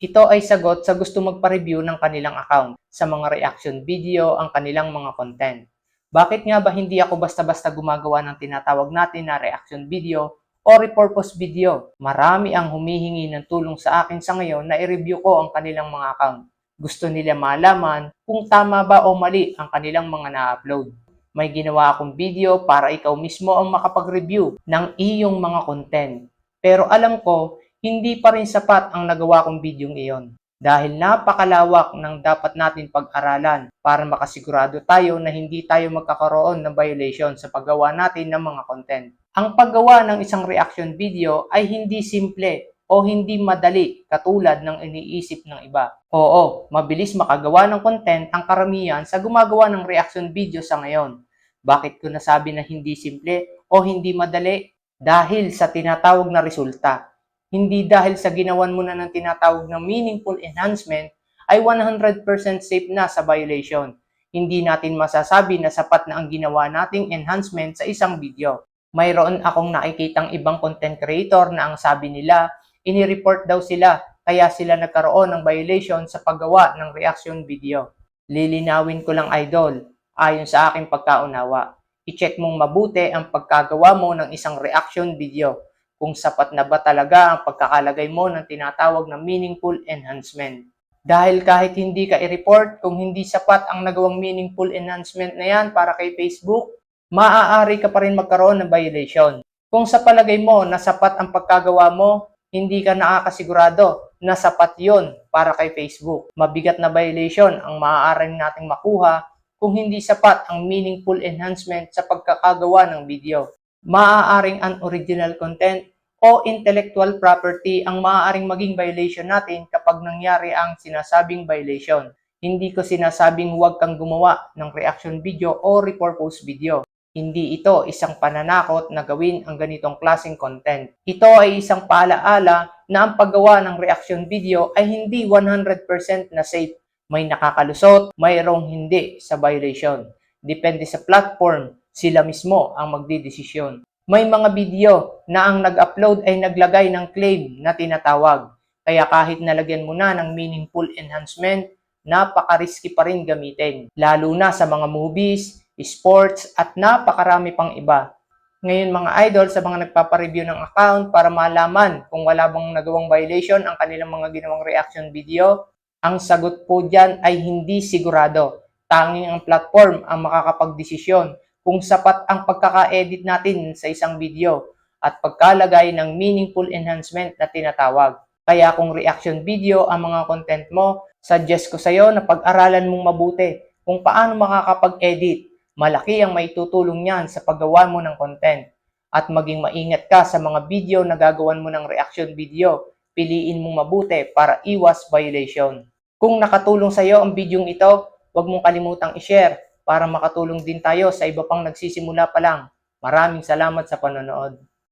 Ito ay sagot sa gusto magpa-review ng kanilang account sa mga reaction video ang kanilang mga content. Bakit nga ba hindi ako basta-basta gumagawa ng tinatawag natin na reaction video o repurpose video? Marami ang humihingi ng tulong sa akin sa ngayon na i-review ko ang kanilang mga account. Gusto nila malaman kung tama ba o mali ang kanilang mga na-upload. May ginawa akong video para ikaw mismo ang makapag-review ng iyong mga content. Pero alam ko, hindi pa rin sapat ang nagawa kong bidyong iyon. Dahil napakalawak ng dapat natin pag-aralan para makasigurado tayo na hindi tayo magkakaroon ng violation sa paggawa natin ng mga content. Ang paggawa ng isang reaction video ay hindi simple o hindi madali katulad ng iniisip ng iba. Oo, mabilis makagawa ng content ang karamihan sa gumagawa ng reaction video sa ngayon. Bakit ko nasabi na hindi simple o hindi madali? Dahil sa tinatawag na resulta. Hindi dahil sa ginawan mo na ng tinatawag na meaningful enhancement ay 100% safe na sa violation. Hindi natin masasabi na sapat na ang ginawa nating enhancement sa isang video. Mayroon akong nakikitang ibang content creator na ang sabi nila, inireport daw sila kaya sila nagkaroon ng violation sa paggawa ng reaction video. Lilinawin ko lang idol, ayon sa aking pagkaunawa. I-check mong mabuti ang pagkagawa mo ng isang reaction video kung sapat na ba talaga ang pagkakalagay mo ng tinatawag na meaningful enhancement. Dahil kahit hindi ka i-report kung hindi sapat ang nagawang meaningful enhancement na yan para kay Facebook, maaari ka pa rin magkaroon ng violation. Kung sa palagay mo na sapat ang pagkagawa mo, hindi ka nakakasigurado na sapat yon para kay Facebook. Mabigat na violation ang maaaring nating makuha kung hindi sapat ang meaningful enhancement sa pagkakagawa ng video. Maaaring unoriginal content o intellectual property ang maaaring maging violation natin kapag nangyari ang sinasabing violation. Hindi ko sinasabing huwag kang gumawa ng reaction video o repurpose video. Hindi ito isang pananakot na gawin ang ganitong klaseng content. Ito ay isang paalaala na ang paggawa ng reaction video ay hindi 100% na safe. May nakakalusot, mayroong hindi sa violation. Depende sa platform, sila mismo ang magdidesisyon. May mga video na ang nag-upload ay naglagay ng claim na tinatawag. Kaya kahit nalagyan mo na ng meaningful enhancement, napaka-risky pa rin gamitin. Lalo na sa mga movies, sports, at napakarami pang iba. Ngayon mga idol, sa mga nagpapareview ng account para malaman kung wala bang nagawang violation ang kanilang mga ginawang reaction video, ang sagot po dyan ay hindi sigurado. Tanging ang platform ang makakapagdesisyon kung sapat ang pagkaka-edit natin sa isang video at pagkalagay ng meaningful enhancement na tinatawag. Kaya kung reaction video ang mga content mo, suggest ko sa'yo na pag-aralan mong mabuti kung paano makakapag-edit malaki ang maitutulong niyan sa paggawa mo ng content. At maging maingat ka sa mga video na gagawan mo ng reaction video. Piliin mong mabuti para iwas violation. Kung nakatulong sa iyo ang video ito, huwag mong kalimutang i-share para makatulong din tayo sa iba pang nagsisimula pa lang. Maraming salamat sa panonood.